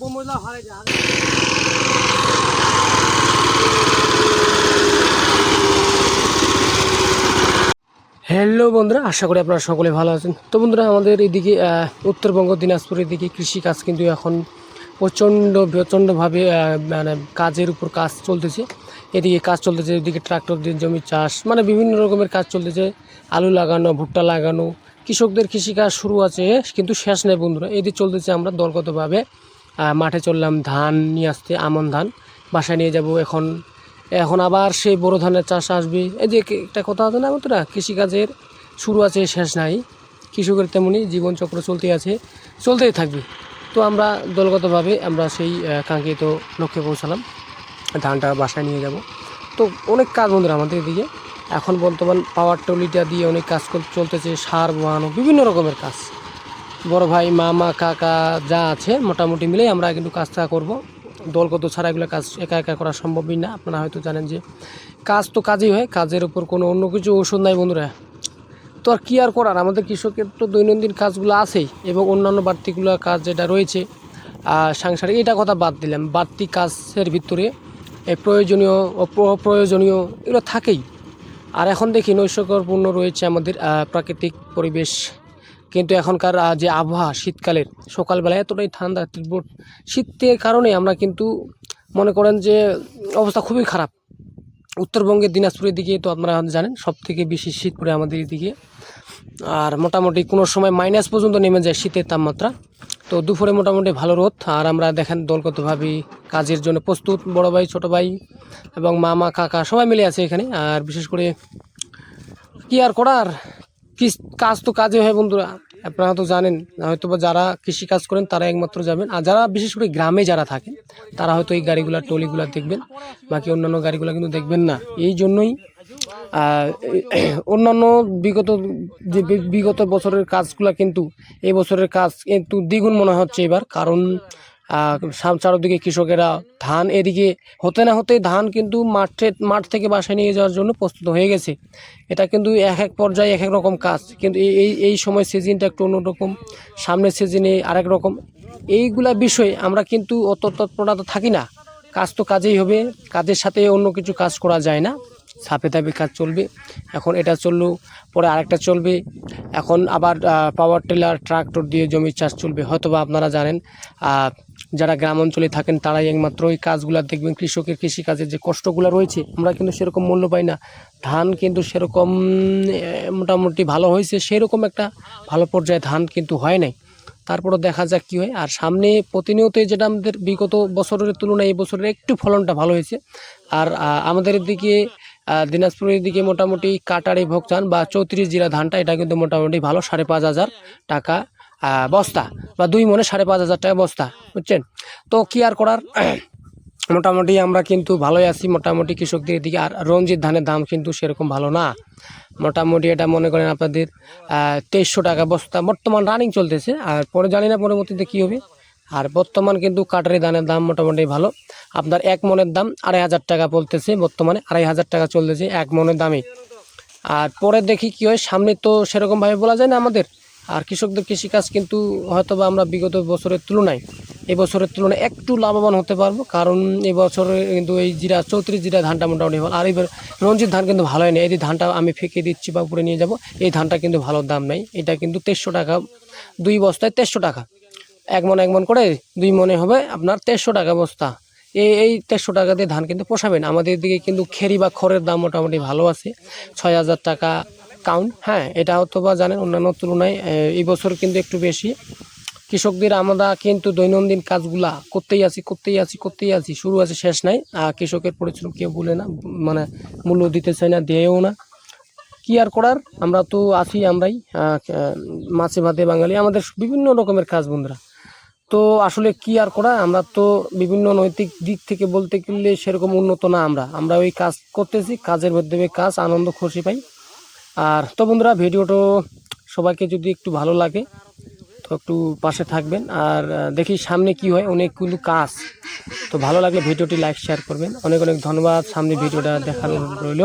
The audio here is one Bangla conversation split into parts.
বোমলা হ্যালো বন্ধুরা, আশা করি আপনারা সকলে ভালো আছেন। তো বন্ধুরা, আমাদের এদিকে উত্তরবঙ্গ দিনাজপুরের দিকে কৃষি কাজ কিন্তু এখন প্রচণ্ড, প্রচণ্ডভাবে মানে কাজের উপর কাজ চলতেছে। এদিকে কাজ চলতেছে, এদিকে ট্রাক্টর দিয়ে জমি চাষ মানে বিভিন্ন রকমের কাজ চলতেছে। আলু লাগানো, ভুট্টা লাগানো, কৃষকদের কৃষিকাজ শুরু আছে, কিন্তু শেষ নেই বন্ধুরা। এদিকে চলতেছে আমরা দলগতভাবে। মাঠে চললাম ধান নিয়ে আসতে, আমন ধান। বাসায় নিয়ে যাব এখন। এখন আবার সেই বড় ধানের চাষ আসবে। এই যে একটা কথা আছে না বন্ধুরা? কৃষিকাজের শুরু আছে, শেষ নাই। কৃষকের তেমনি জীবনচক্র চলতে আছে, চলতেই থাকবে। তো আমরা দলগতভাবে আমরা সেই কাঙ্ক্ষিত লক্ষ্যে পৌঁছালাম। ধানটা বাসায় নিয়ে যাব। তো অনেক কাজ বন্ধুরা আমাদের এদিকে। এখন বর্তমান পাওয়ার টলিটা দিয়ে অনেক কাজ চলতেছে, সার বোয়ানো, বিভিন্ন রকমের কাজ। বড় ভাই, মামা, কাকা যা আছে, মোটামুটি মিলেই আমরা কিন্তু কাজটা করব। দলগত ছাড়া এগুলো কাজ একা একা করা সম্ভবই না। আপনারা হয়তো জানেন যে কাজ তো কাজই হয়, কাজের উপর কোনো অন্য কিছু ওষুধ নাই বন্ধুরা। তো আর কী আর করার? আমাদের কৃষকের তো দৈনন্দিন কাজগুলো আছেই এবং অন্যান্য বাড়তিগুলো কাজ যেটা রয়েছে সাংসারিক, এটা কথা বাদ দিলাম। বাড়তি কাজের ভিতরে প্রয়োজনীয়, অপ্রয়োজনীয় এগুলো থাকেই। আর এখন দেখি নৈশকরপূর্ণ রয়েছে আমাদের প্রাকৃতিক পরিবেশ কিন্তু এখনকার যে আবহাওয়া শীতকালের সকালবেলা এতটাই ঠান্ডা, তীব্র শীতের কারণে আমরা কিন্তু মনে করেন যে অবস্থা খুবই খারাপ। উত্তরবঙ্গের দিনাজপুরের দিকে তো আপনারা জানেন সব থেকে বেশি শীত পড়ে আমাদের এদিকে। আর মোটামুটি কোনো সময় মাইনাস পর্যন্ত নেমে যায় শীতের তাপমাত্রা। তো দুপুরে মোটামুটি ভালো রোদ, আর আমরা দেখেন দলগতভাবে কাজের জন্য প্রস্তুত, বড় ভাই, ছোটো ভাই এবং মামা, কাকা সবাই মিলে আছে এখানে। আর বিশেষ করে কি আর করার? কাজ তো কাজে হয় বন্ধুরা। আপনারা তো জানেন হয়তো বা যারা কৃষি কাজ করেন, তারা একমাত্র যাবেন। আর যারা বিশেষ করে গ্রামে যারা থাকেন, তারা হয়তো এই গাড়িগুলা টলিগুলা দেখবেন। বাকি অন্যান্য গাড়িগুলো কিন্তু দেখবেন না। এই জন্যই অন্যান্য বিগত যে বিগত বছরের কাজগুলো কিন্তু, এই বছরের কাজ একটু দ্বিগুণ মনে হচ্ছে এবার। কারণ চারদিকে কৃষকেরা ধান, এদিকে হতে না হতে ধান কিন্তু মাঠে মাঠ থেকে বাসায় নিয়ে যাওয়ার জন্য প্রস্তুত হয়ে গেছে। এটা কিন্তু এক এক পর্যায়ে এক এক রকম কাজ। কিন্তু এই এই সময় সিজনটা একটু অন্যরকম, সামনের সিজনে আরেক রকম। এইগুলা বিষয়ে আমরা কিন্তু অত তৎপরতা থাকি না। কাজ তো কাজেই হবে, কাজের সাথে অন্য কিছু কাজ করা যায় না। সাপে তাপে কাজ চলবে। এখন এটা চলল পরে আরেকটা চলবে। এখন আবার পাওয়ার টিলার ট্রাক্টর দিয়ে জমির চাষ চলবে। হয়তোবা আপনারা জানেন যারা গ্রাম অঞ্চলে থাকেন তারাই একমাত্র ওই কাজগুলো দেখবেন, কৃষকের কৃষিকাজের যে কষ্টগুলো রয়েছে, আমরা কিন্তু সেরকম মূল্য পাই না। ধান কিন্তু সেরকম মোটামুটি ভালো হয়েছে, সেরকম একটা ভালো পর্যায়ে ধান কিন্তু হয় নাই। তারপরে দেখা যাক কী হয়। আর সামনে প্রতিনিয়ত যেটা আমাদের বিগত বছরের তুলনায় এই বছরের একটু ফলনটা ভালো হয়েছে। আর আমাদের দিকে দিনাজপুরের দিকে মোটামুটি কাটারি ভোগচান বা চৌত্রিশ জিরা ধানটা, এটা কিন্তু মোটামুটি ভালো সাড়ে পাঁচ হাজার টাকা বস্তা বা দুই মনে সাড়ে পাঁচ হাজার টাকা বস্তা, বুঝছেন? তো কি আর করার? মোটামুটি আমরা কিন্তু ভালোই আছি, মোটামুটি কৃষকদের দিকে। আর রঞ্জিত ধানের দাম কিন্তু সেরকম ভালো না। মোটামুটি এটা মনে করেন আপনাদের তেইশশো টাকা বস্তা। বর্তমান রানিং চলতেছে, আর পরে জানি না পরবর্তীতে কী হবে। আর বর্তমান কিন্তু কাটারি ধানের দাম মোটামুটি ভালো। আপনার এক মনের দাম আড়াই হাজার টাকা বলতেছে, বর্তমানে আড়াই হাজার টাকা চলতেছে এক মনের দামে। আর পরে দেখি কি হয়, সামনে তো সেরকমভাবে বলা যায় না আমাদের। আর কৃষকদের কৃষিকাজ কিন্তু হয়তো বা আমরা বিগত বছরের তুলনায় এই বছরের তুলনায় একটু লাভবান হতে পারব, কারণ এই বছরে কিন্তু এই জিরা, চৌত্রিশ জিরা ধানটা মোটামুটি ভালো। আর এবার রঞ্জিত ধান কিন্তু ভালো হয়নি এই ধানটা আমি ফেঁকে দিচ্ছি বা উপরে নিয়ে যাব, এই ধানটা কিন্তু ভালো দাম নেই। এটা কিন্তু তেরোশো টাকা, দুই বস্তায় তেরোশো টাকা। এক মন এক মন করে দুই মনে হবে আপনার তেরোশো টাকা বস্তা। এই এই তেরোশো টাকা দিয়ে ধান কিন্তু পোষাবেন। আমাদের দিকে কিন্তু খেরি বা খড়ের দাম মোটামুটি ভালো আছে। ছয় হাজার টাকা কাউন্ট হ্যাঁ এটা হয়তো বা জানেন অন্যান্য তুলনায় এই বছর কিন্তু একটু বেশি। কৃষকদের আমরা কিন্তু দৈনন্দিন কাজগুলা করতেই আছি করতেই আছি করতেই আছি। শুরু আছে, শেষ নাই। কৃষকের পরিশ্রম কেউ বলে না মানে মূল্য দিতে চায় না, দেয়ও না। কি আর করার? আমরা তো আছি আমরাই মাছে ভাতে বাঙালি, আমাদের বিভিন্ন রকমের কাজ বন্ধুরা। তো আসলে কি আর করা আমরা তো বিভিন্ন নৈতিক দিক থেকে বলতে গেলে সেরকম উন্নত না আমরা। আমরা ওই কাজ করতেছি, কাজের মাধ্যমে কাজ, আনন্দ, খুশি পাই। আর তো বন্ধুরা, ভিডিওটা সবাইকে যদি একটু ভালো লাগে, তো একটু পাশে থাকবেন। আর দেখি সামনে কি হয়, অনেকগুলো কাজ। তো ভালো লাগলে ভিডিওটি লাইক, শেয়ার করবেন। অনেক অনেক ধন্যবাদ সামনে ভিডিওটা দেখানো রইল।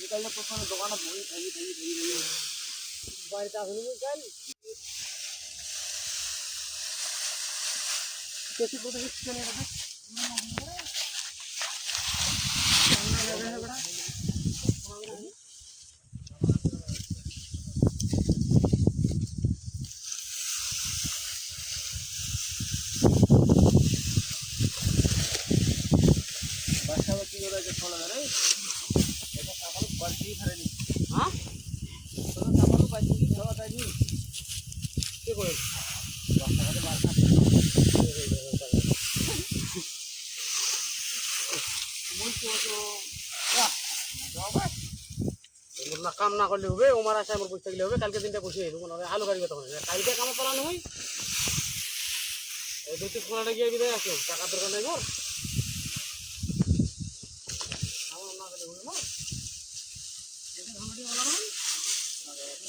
নিকালে প্রথমে দোকানে বই থাকি থাকি থাকি থাকি বাড়িতে আসলে চলে গেছে বাসা কি করে যে চলে রে এটা সকাল বাড়তি ধরেনি হ্যাঁ তোর সকাল বাড়তি খাওয়া যায়নি কি করে রাস্তাঘাটে বাসা মুই তো তো না কাম না করলে হবে ওমার আশা আমার বসে থাকলে হবে কালকে দিনটা বসে এলো মনে হয় আলু গাড়ি তখন কালকে কামে পালানো হয় এই তিন ফোনাটা গিয়ে বিদায় আসলো টাকার দরকার নাই মোর আমার না করলে হবে মোর এদিন আমাদের বলা নয় আলু গাড়ি তখন কাজে আলু ভাই আলু ছেড়ে দিবা নাও আগা দিকে আরও নিমো আইলে যেন দর্শন আনিল আপনি নিজে না ঘরে নিয়ে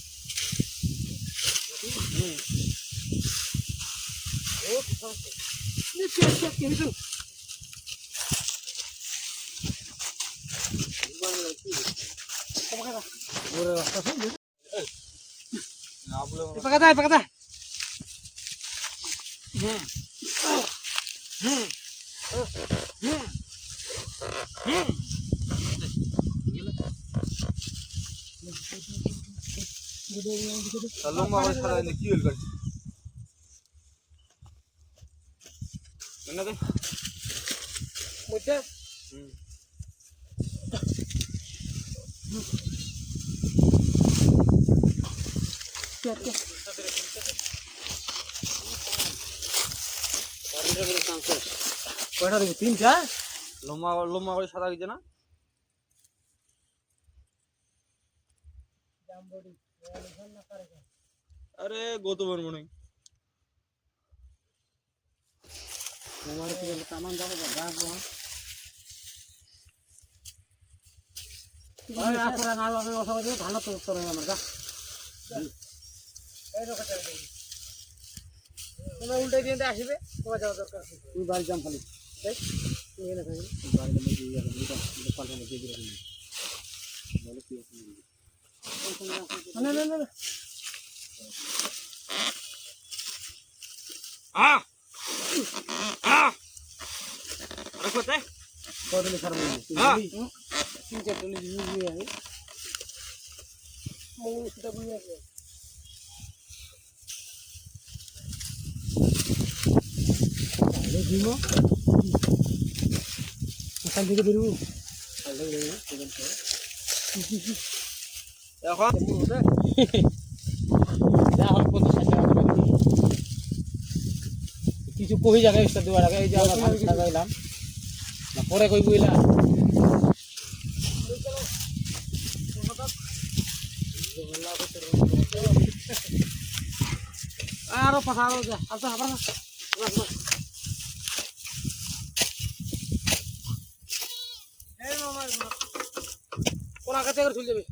Ini siap-siap kayak gitu. Hmm. Hmm. Hmm. লম্বা করে সারা দিন কি হল কয়টা দেবো? তিনটা? লম্বা লম্বা করে সাদা গেছে না? আরে গৌতমের মনে হয়। আমার কি বলে। তামান যাব না অসবাই ভালো তো উত্তর আমার গা তোমার উল্টে দিয়ে আসবে তোমার যাওয়া দরকার তুই বাড়ি যাম খালি। দেখ তুই বাড়ি দিয়ে যাবে দিয়ে দিবে বলে কি না না না আহ আহ আরে কোথায় কদলি সার বলি হ্যাঁ। তিন চারটে লিখে নিয়ে আসি মঙ্গল সেটা বুঝে রাখবে দিমো এখান থেকে এখন হোক পঞ্চাশ ষাট টাকা। কিছু কই জায়গায় ইস্তা দেওয়ার আগে এই যে আমরা ধান লাগাইলাম না পরে কই বুঝলা আরও পাখা আরও আচ্ছা আবার কোন করে চলে যাবে?